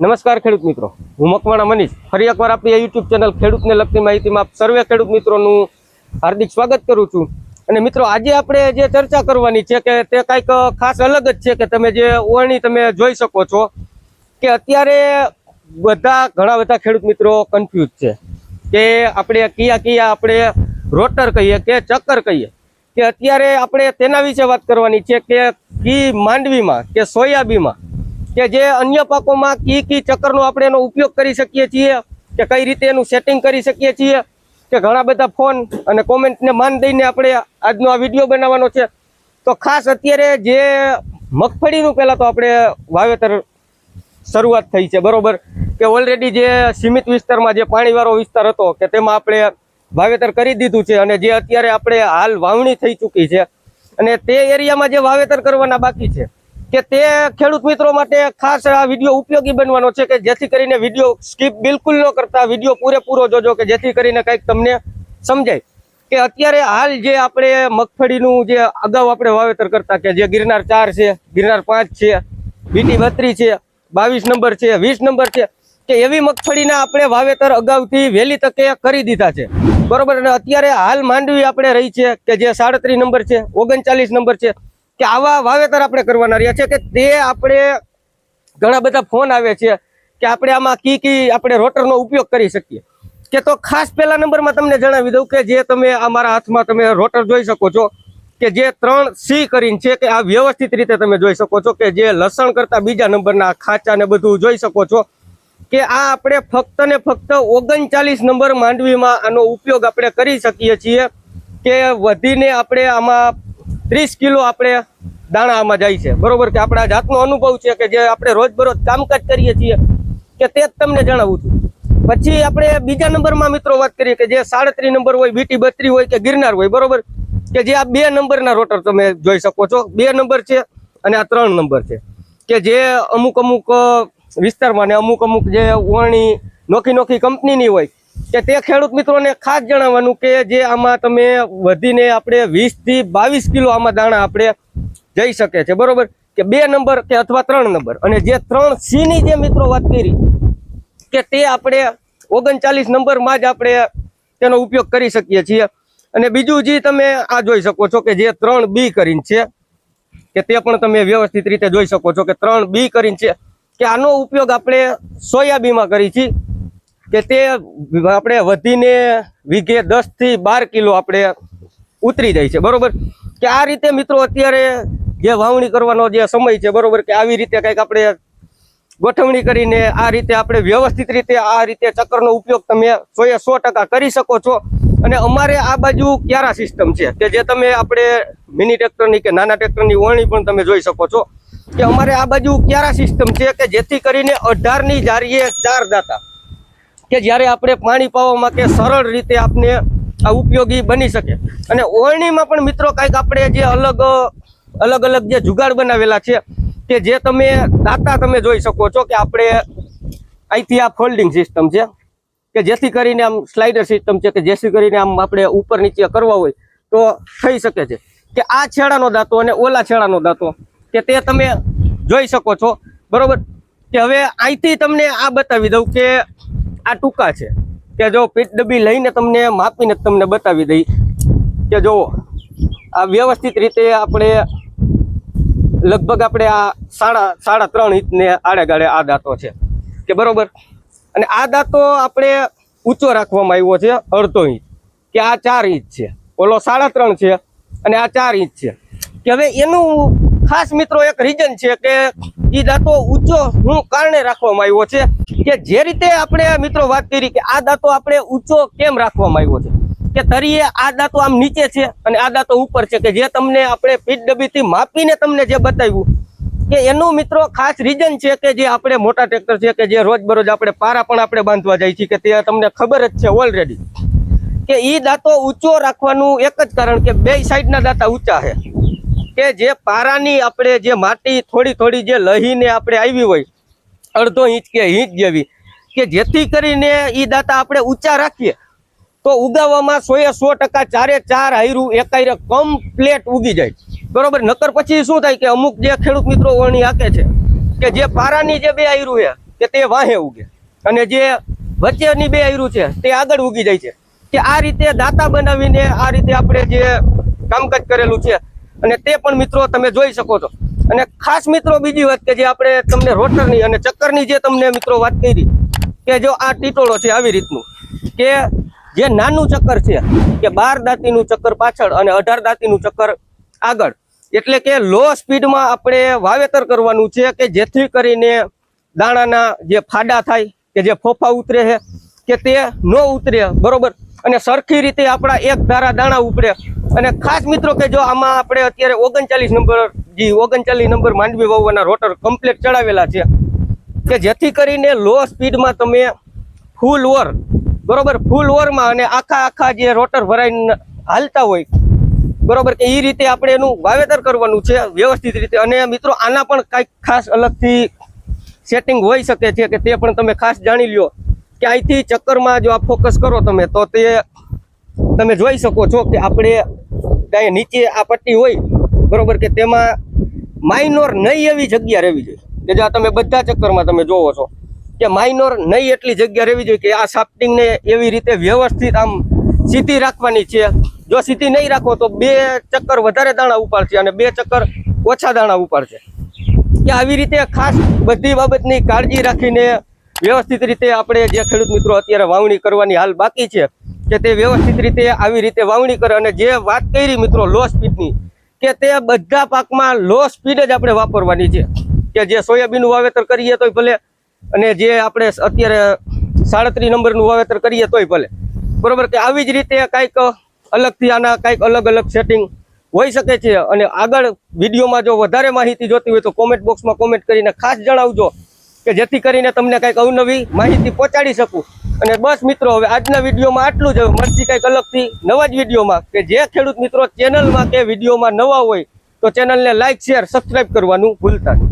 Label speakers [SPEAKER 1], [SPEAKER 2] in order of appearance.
[SPEAKER 1] નમસ્કાર ખેડૂત મિત્રો. હું મકવાણા મનીષ. ફરી એકવાર આપણી યુટ્યુબ ચેનલ ખેડૂતને લગતી માહિતીમાં સર્વે ખેડૂત મિત્રોનું હાર્દિક સ્વાગત કરું છું. અને મિત્રો, આજે આપણે જે ચર્ચા કરવાની છે કે તે કંઈક ખાસ અલગ જ છે કે તમે જે ઓળણી તમે જોઈ શકો છો કે અત્યારે બધા, ઘણા બધા ખેડૂત મિત્રો કન્ફ્યુઝ છે કે આપણે કયા કયા આપણે રોટર કહીએ કે ચક્કર કહીએ. કે અત્યારે આપણે તેના વિશે વાત કરવાની છે કે કી માંડવીમાં કે સોયાબીનમાં કે જે અન્ય પાકોમાં કી કી ચક્કરનો આપણે એનો ઉપયોગ કરી શકીએ છીએ, કે કઈ રીતે એનું સેટિંગ કરી શકીએ છીએ, કે ઘણા બધા ફોન અને કોમેન્ટને માન દઈને આપણે આજનો આ વીડિયો બનાવવાનો છે. તો ખાસ અત્યારે જે મગફળીનું પહેલાં તો આપણે વાવેતર શરૂઆત થઈ છે, બરોબર? કે ઓલરેડી જે સીમિત વિસ્તારમાં જે પાણીવાળો વિસ્તાર હતો, કે તેમાં આપણે વાવેતર કરી દીધું છે અને જે અત્યારે આપણે હાલ વાવણી થઈ ચૂકી છે અને તે એરિયામાં જે વાવેતર કરવાના બાકી છે કે તે ખેડૂત મિત્રો માટે ખાસ આ વીડિયો ઉપયોગી બનવાનો છે કે જેથી કરીને વીડિયો સ્કીપ બિલકુલ ન કરતા, વીડિયો પૂરેપૂરો જોજો કે જેથી કરીને કંઈક તમને સમજાય. કે અત્યારે હાલ જે આપણે મગફળીનું જે અગાઉ આપણે વાવેતર કરતા કે જે ગિરનાર ચાર છે, ગિરનાર પાંચ છે, બીટી બત્રી છે, બાવીસ નંબર છે, વીસ નંબર છે, કે એવી મગફળીના આપણે વાવેતર અગાઉથી વહેલી તકે કરી દીધા છે. બરોબર? અને અત્યારે હાલ માંડવી આપણે રહી છે કે જે સાડત્રીસ નંબર છે, ઓગણચાલીસ નંબર છે કે આવા વાવેતર આપણે કરવાના રહ્યા છે કે તે આપણે ઘણા બધા ફોન આવે છે કે આપણે આમાં કી કી આપણે રોટરનો ઉપયોગ કરી શકીએ. કે તો ખાસ પહેલા નંબરમાં તમને જણાવી દઉં કે જે તમે આ મારા હાથમાં તમે રોટર જોઈ શકો છો કે જે ત્રણ સી કરીને છે કે આ વ્યવસ્થિત રીતે તમે જોઈ શકો છો કે જે લસણ કરતાં બીજા નંબરના ખાંચા ને બધું જોઈ શકો છો કે આ આપણે ફક્ત ને ફક્ત ઓગણચાલીસ નંબર માંડવીમાં આનો ઉપયોગ આપણે કરી શકીએ છીએ કે વધીને આપણે આમાં ત્રીસ કિલો આપણે દાણા આમાં જાય છે. બરોબર કે આપણા જાતનો અનુભવ છે કે જે આપણે રોજબરોજ કામકાજ કરીએ છીએ કે તે જ તમને જણાવું છું. પછી આપણે બીજા નંબરમાં મિત્રો વાત કરીએ કે જે સાડત્રીસ નંબર હોય બીટી બત્રી હોય કે ગિરનાર હોય, બરોબર? કે જે આ બે નંબરના રોટર તમે જોઈ શકો છો. બે નંબર છે અને આ ત્રણ નંબર છે. કે જે અમુક અમુક વિસ્તારમાં ને અમુક અમુક જે ઓરણી નોખી નોખી કંપનીની હોય કે તે ખેડૂત મિત્રોને ખાસ જણાવવાનું કે જે આમાં તમે વધીને આપણે વીસથી બાવીસ કિલો આમાં દાણા આપણે જઈ શકે છે, બરોબર? કે બે નંબર કે અથવા ત્રણ નંબર. અને જે ત્રણ સીની જે મિત્રો વાત કરી, કે તે આપણે ઓગણચાલીસ નંબરમાં જ આપણે તેનો ઉપયોગ કરી શકીએ છીએ. અને બીજું જે તમે આ જોઈ શકો છો કે જે ત્રણ બી કરીને છે, કે તે પણ તમે વ્યવસ્થિત રીતે જોઈ શકો છો કે ત્રણ બી કરીને છે, કે આનો ઉપયોગ આપણે સોયાબીનમાં કરી છીએ. કે તે આપણે વધીને વીઘે દસથી બાર કિલો આપણે ઉતરી જાય છે, બરોબર? કે આ રીતે મિત્રો અત્યારે જે વાવણી કરવાનો જે સમય છે, બરોબર? કે આવી રીતે કંઈક આપણે ગોઠવણી કરીને આ રીતે આપણે વ્યવસ્થિત રીતે આ રીતે ચક્કરનો ઉપયોગ તમે સો એ સો કરી શકો છો. અને અમારે આ બાજુ ક્યારા સિસ્ટમ છે? કે જે તમે આપણે મિની ટ્રેક્ટરની કે નાના ટ્રેક્ટરની વરણી પણ તમે જોઈ શકો છો. કે અમારે આ બાજુ ક્યારા સિસ્ટમ છે? કે જેથી કરીને અઢારની જારીએ ચાર દાતા. કે જ્યારે આપણે પાણી પાવામાં કે સરળ રીતે આપને આ ઉપયોગી બની શકે. અને ઓળણીમાં પણ મિત્રો કંઈક આપણે જે અલગ અલગ અલગ જે જુગાડ બનાવેલા છે, કે જે તમે દાતા તમે જોઈ શકો છો કે આપણે અહીંથી આ ફોલ્ડિંગ સિસ્ટમ છે, કે જેથી કરીને આમ સ્લાઇડર સિસ્ટમ છે કે જેથી કરીને આમ આપણે ઉપર નીચે કરવા હોય તો થઈ શકે છે. કે આ છેડાનો દાંતો અને ઓલા છેડાનો દાંતો, કે તે તમે જોઈ શકો છો. બરોબર? કે હવે અહીંથી તમને આ બતાવી દઉં કે આ ટૂંકા છે. કે જો પીટ ડબ્બી લઈને તમને માપીને તમને બતાવી દઈ કે જો આ વ્યવસ્થિત રીતે આપણે લગભગ આપણે આ સાડા સાડા ત્રણ ઇંચને આડે ગાડે આ દાંતો છે. કે બરોબર? અને આ દાંતો આપણે ઊંચો રાખવામાં આવ્યો છે અડધો ઇંચ. કે આ ચાર ઇંચ છે. ઓલો સાડા ત્રણ છે અને આ ચાર ઇંચ છે. કે હવે એનું ખાસ મિત્રો એક રીઝન છે કે એ દાંતો ઊંચો હું કારણે રાખવામાં આવ્યો છે કે જે રીતે આપણે મિત્રો વાત કરી કે આ દાંતો આપણે ઊંચો કેમ રાખવામાં આવ્યો છે? કે તરીએ આ દાંતો આમ નીચે છે અને આ દાંતો ઉપર છે કે જે તમને આપણે પીઠ ડબ્બીથી માપીને તમને જે બતાવ્યું કે એનું મિત્રો ખાસ રીઝન છે કે જે આપણે મોટા ટ્રેક્ટર છે કે જે રોજબરોજ આપણે પારા પણ આપણે બાંધવા જાય છે કે તે તમને ખબર જ છે ઓલરેડી કે એ દાંતો ઊંચો રાખવાનું એક જ કારણ કે બે સાઈડના દાંતા ઊંચા છે. કે જે પારાની આપણે જે માટી થોડી થોડી જે લહીને આપણે આવી હોય, અડધો ઇંચ કે ઇંચ જેવી, કે જેથી કરીને એ દાંતા આપણે ઊંચા રાખીએ, તો ઉગાવવામાં સો એ સો ટકા ચારે ચાર હાયરું એકાયરે કમ્પ્લેટ ઉગી જાય. બરોબર? નકર પછી શું થાય કે અમુક જે ખેડૂત મિત્રો વણી આકે છે, કે જે પારાની જે બે આયરું છે કે તે વાહે ઉગે. અને જે વચ્ચેની બે આયરું છે, તે આગળ ઉગી જાય છે. કે આ રીતે દાતા બનાવીને આ રીતે આપણે જે કામકાજ કરેલું છે અને તે પણ મિત્રો તમે જોઈ શકો છો. અને ખાસ મિત્રો બીજી વાત કે જે આપણે તમને રોટરની અને ચક્કરની જે તમને મિત્રો વાત કરી, કે જો આ ટીટોળો છે આવી રીતનું, કે જે નાનું ચક્કર છે, કે બાર દાંતીનું ચક્કર પાછળ અને અઢાર દાંતીનું ચક્કર આગળ, એટલે કે લો સ્પીડમાં આપણે વાવેતર કરવાનું છે કે જેથી કરીને દાણાના જે ફાડા થાય, કે જે ફોફા ઉતરે છે, કે તે ન ઉતરે, બરોબર? અને સરખી રીતે આપણા એક ધારા દાણા ઉપડે અને ખાસ મિત્રો કે જો આમાં આપણે અત્યારે ઓગણચાલીસ નંબર જે, ઓગણચાલીસ નંબર માંડવી વાવવાના રોટર કમ્પ્લેટ ચડાવેલા છે. કે જેથી કરીને લો સ્પીડમાં તમે ફૂલ ઓર બરોબર? ફૂલ ઓરમાં અને આખા આખા જે રોટર ભરાઈને હાલતા હોય, બરોબર? કે એ રીતે આપણે એનું વાવેતર કરવાનું છે, વ્યવસ્થિત રીતે. અને મિત્રો, આના પણ કાંઈક ખાસ અલગથી સેટિંગ હોઈ શકે છે કે તે પણ તમે ખાસ જાણી લ્યો. કે અહીંથી ચક્કરમાં જો આ ફોકસ કરો તમે, તો તે તમે જોઈ શકો છો કે આપણે ત્યાં નીચે આ પટ્ટી હોય, બરોબર કે તેમાં માઇનોર નહીં એવી જગ્યા રહેવી જોઈએ. કે જો આ તમે બધા ચક્કરમાં તમે જોવો છો, કે માઇનોર નહીં એટલી જગ્યા રહેવી જોઈએ કે આ સાફ્ટિંગને એવી રીતે વ્યવસ્થિત આમ સીધી રાખવાની છે. જો સીધી નહીં રાખો તો બે ચક્કર વધારે દાણા ઉપાડશે અને બે ચક્કર ઓછા દાણા ઉપાડશે. કે આવી રીતે ખાસ બધી બાબતની કાળજી રાખીને વ્યવસ્થિત રીતે આપણે જે ખેડૂત મિત્રો અત્યારે વાવણી કરવાની હાલ બાકી છે કે તે વ્યવસ્થિત રીતે આવી રીતે વાવણી કરે અને જે વાત કરી મિત્રો લો સ્પીડની કે તે બધા પાકમાં લો સ્પીડ જ આપણે વાપરવાની છે. કે જે સોયાબીનનું વાવેતર કરીએ તોય ભલે અને જે આપણે અત્યારે સાડત્રીસ નંબરનું વાવેતર કરીએ તોય ભલે. બરોબર કે આવી જ રીતે કાંઈક અલગથી આના કાંઈક અલગ અલગ સેટિંગ હોઈ શકે છે. અને આગળ વિડીયોમાં જો વધારે માહિતી જોતી હોય તો કોમેન્ટ બોક્સમાં કોમેન્ટ કરીને ખાસ જણાવજો. કે જેથી કરીને તમને કાંઈક અવનવી માહિતી પહોંચાડી શકું. અને બસ મિત્રો, હવે આજના વિડીયોમાં આટલું જ. મળતી કંઈક અલગથી નવા જ વિડીયોમાં. કે જે ખેડૂત મિત્રો ચેનલમાં કે વિડીયોમાં નવા હોય, તો ચેનલને લાઇક શેર, સબસ્ક્રાઈબ કરવાનું ભૂલતા નહીં.